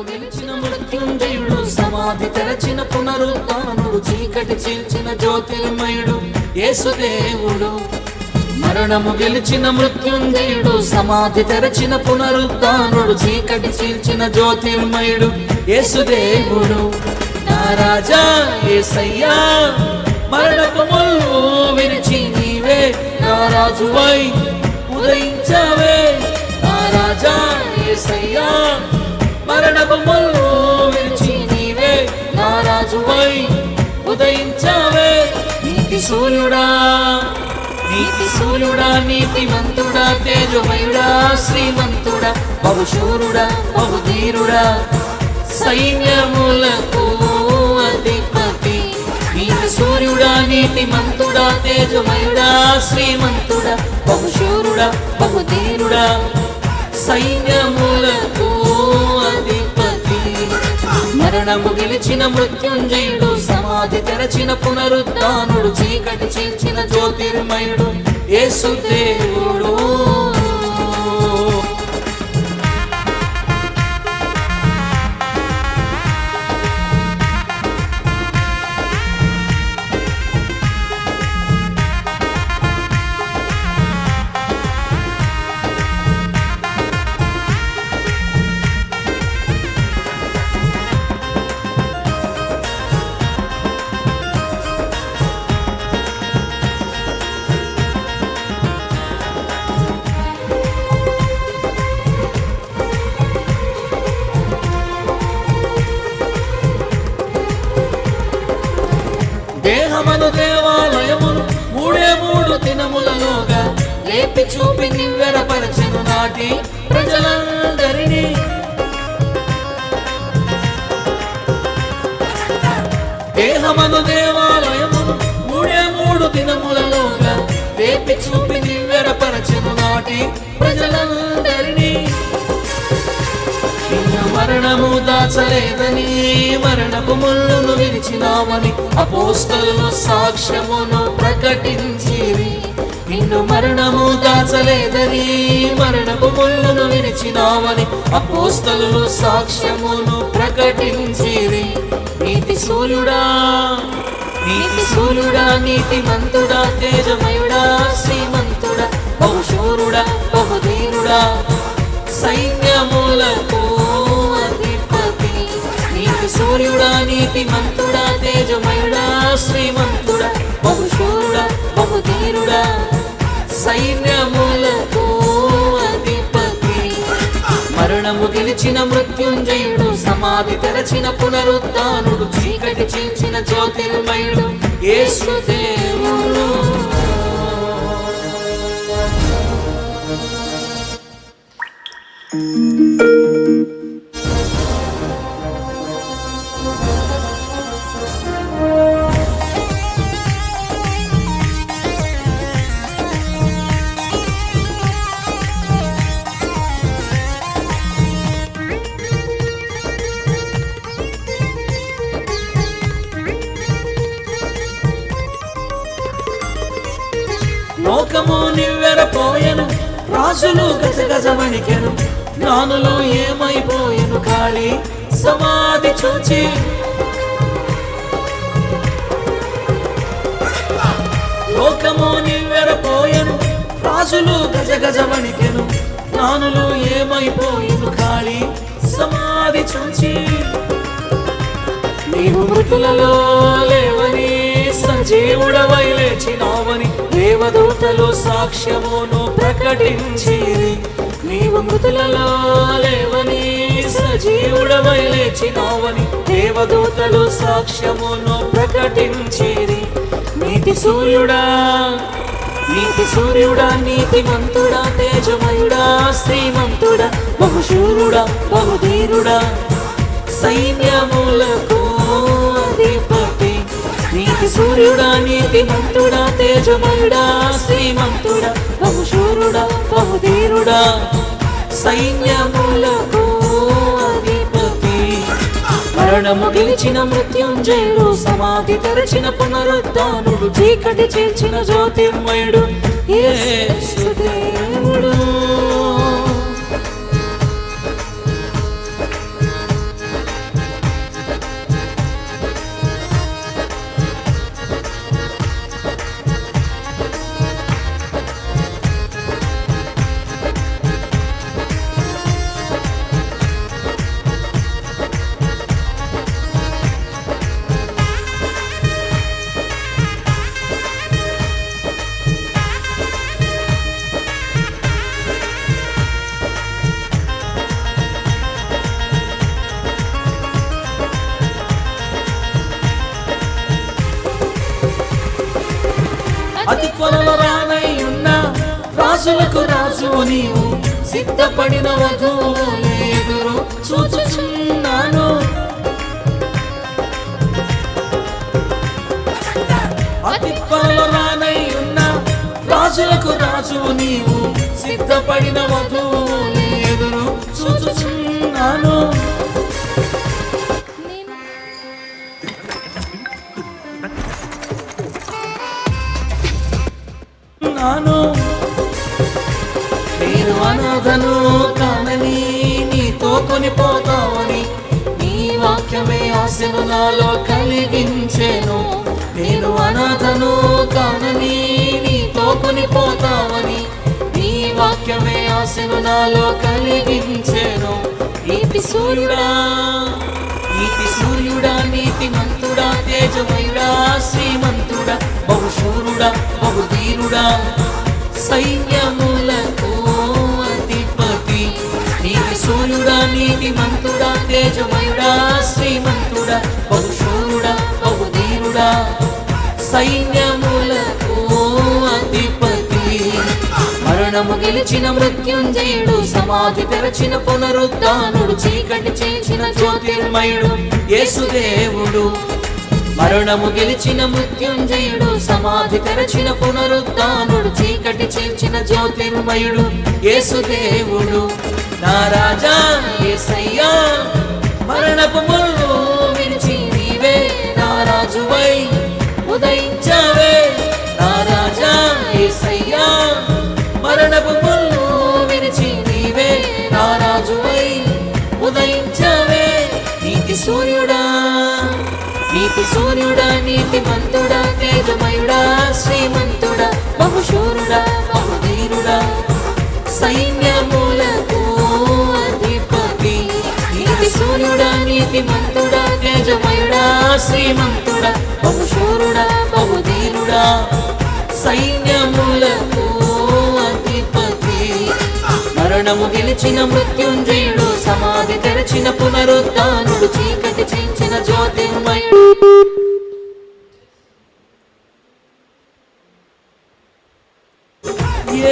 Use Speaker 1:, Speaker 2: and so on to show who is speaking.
Speaker 1: మరణము గెలిచిన మృత్యుంజయుడు సమాధి తెరచిన పునరుత్నుడు చీకటి చీల్చిన జ్యోతిర్మయుడు యేసుదేవుడు. మరణము గెలిచిన మృత్యుంజయుడు సమాధి తెరచిన పునరుత్నుడు చీకటి చీల్చిన జ్యోతిర్మయుడు యేసుదేవుడు. నా రాజా యేసయ్యా మరణపు ముళ్ళు విరిచి నీవే నా రాజువై ఉదయించావే. నా రాజా యేసయ్యా మరణపు ముళ్ళు విరిచి నీవే నా రాజువై ఉదయించావే. నీతి సూర్యుడా నీతి సూర్యుడా నీతిమంతుడా తేజమయుడా శ్రీమంతుడా బహుశూరుడా బహుధీరుడా. సైన్యములకు అధిపతి నీతి సూర్యుడా నీతిమంతుడా తేజమయుడా శ్రీమంతుడా బహుశూరుడా బహుధీరుడా. సైన్యములకు మరణము గెలిచిన మృత్యుంజయుడు సమాధి తెరచిన పునరుద్ధానుడు చీకటి చీల్చిన జ్యోతిర్మయుడు యేసుదేవుడు. దేహమను దేవాలయమును మూడే మూడు దినములలోగా లేపి చూపి నివ్వెరపరచను నాటి ప్రజలందరినీ. దేహమను దేవాలయమును మూడే మూడు దినములలోగా లేపి చూపి నివ్వెరపరచను నాటి ప్రజలందరినీ. మరణము దాచలేదని మరణపు ముళ్ళును ఉన్నామని అపోస్తలు సాక్ష్యమును ప్రకటించిరి. నిన్ను మరణము దాచలేదని మరణపు ముళ్ళును విరిచినామని అపోస్తలు సాక్ష్యమును ప్రకటించిరి. నీతి సూర్యుడా నీతి సూర్యుడా నీతి మంతుడా తేజమయుడా శ్రీమంతుడా బహుశూరుడా బహుధీరుడా సైన్యములకు సూర్యుడా నీతి మంతుడా తేజమయుడా శ్రీమంతుడా బహుశూరుడా బహుధీరుడా సైన్యములతో అధిపతి. మరణము గెలిచిన మృత్యుంజయుడు సమాధి తెరచిన పునరుద్ధానుడు చీకటి చీల్చిన జ్యోతిర్మయుడు యేసుదేవుడు లోకము నివ్వెరపోయెను. రాజులు గజగజ వణికెను జ్ఞానులు ఏమైపోయెను ఖాళీ సమాధి చూచి. లోకము నివ్వెరపోయెను. రాజులు గజగజ వణికెను జ్ఞానులు ఏమైపోయెను ఖాళీ సమాధి చూచి. నీవు మృతులలో లేవ జీవుడవై లేచినావని దేవదూతలు సాక్ష్యమును ప్రకటించిరి. నీవు మృతులలో లేవని సజీవుడవై లేచినావని దేవదూతలు సాక్ష్యమును ప్రకటించిరి. నీతి సూర్యుడా నీతి సూర్యుడా నీతిమంతుడా తేజమయుడా శ్రీమంతుడా బహుశూరుడా బహుధీరుడా సైన్యములకు నీతి మంతుడా తేజమయుడా శ్రీమంతుడా బహుశూరుడా బహుధీరుడా. సైన్యములకు అధిపతి. మరణము గెలిచిన మృత్యుంజయుడు సమాధి తెరచిన పునరుద్ధానుడు చీకటి చేర్చిన జ్యోతిర్మయుడు యేసుదేవుడు. అతి త్వరలో రానై ఉన్న రాజులకు రాజు నీవు సిద్ధపడిన వధువు ఎదురు చూచుచున్నాను. అతి త్వరలో రానై ఉన్న రాజులకు రాజు నీవు సిద్ధపడిన వధువు ఎదురు చూచుచున్నాను.
Speaker 2: నేను
Speaker 1: అనాథను కానని నీతో కొనిపోతావని నీ వాక్యమే ఆశను నాలో కలిగించేను. నేను అనాథను కానని నీతో కొనిపోతావని నీ వాక్యమే ఆశను నాలో కలిగించేను. నీతి సూర్యుడా నీతి సూర్యుడా నీతి మంతుడా తేజమే బహుశూరుడా బహుధీరుడా సైన్యములకు అధిపతి. నీవి సూర్యుడా నీతి మంతుడా తేజమయుడా శ్రీమంతుడా బహుశూరుడా బహువీరుడా సైన్యములకు అధిపతి. మరణము గెలిచిన మృత్యుంజయుడు సమాధి తెరచిన పునరుద్ధానుడు చీకటి చేసిన జ్యోతిర్మయుడు యేసుదేవుడు. మరణము గెలిచిన మృత్యుంజయుడు సమాధి తెరచిన పునరుద్ధానుడు చీకటి చేర్చిన జ్యోతిర్మయుడు యేసుదేవుడు నా రాజా ఏసయ్యా మరణపు ముళ్ళు విడిచి నీవే నా రాజువై ఉదయించావే. నా రాజా ఏసయ్యా మరణపు ముళ్ళు విడిచి నీవే నా రాజువై ఉదయించావే. నీతి సూర్యుడు నీతి సూర్యుడా నీతి మంతుడా తేజమయుడా శ్రీమంతుడా బహుశూరుడా బహుధీరుడా. సైన్యములకు అధిపతి. నీతి సూర్యుడా నీతి మంతుడా తేజమయుడా శ్రీమంతుడా బహుశూరుడా బహుధీరుడా. సైన్యములకు అధిపతి. మరణము గెలిచిన మృత్యుంజయుడు సమాధి తెరచిన పునరుద్ధానుడు చీకటి చించిన జ్యోతిర్మయుడు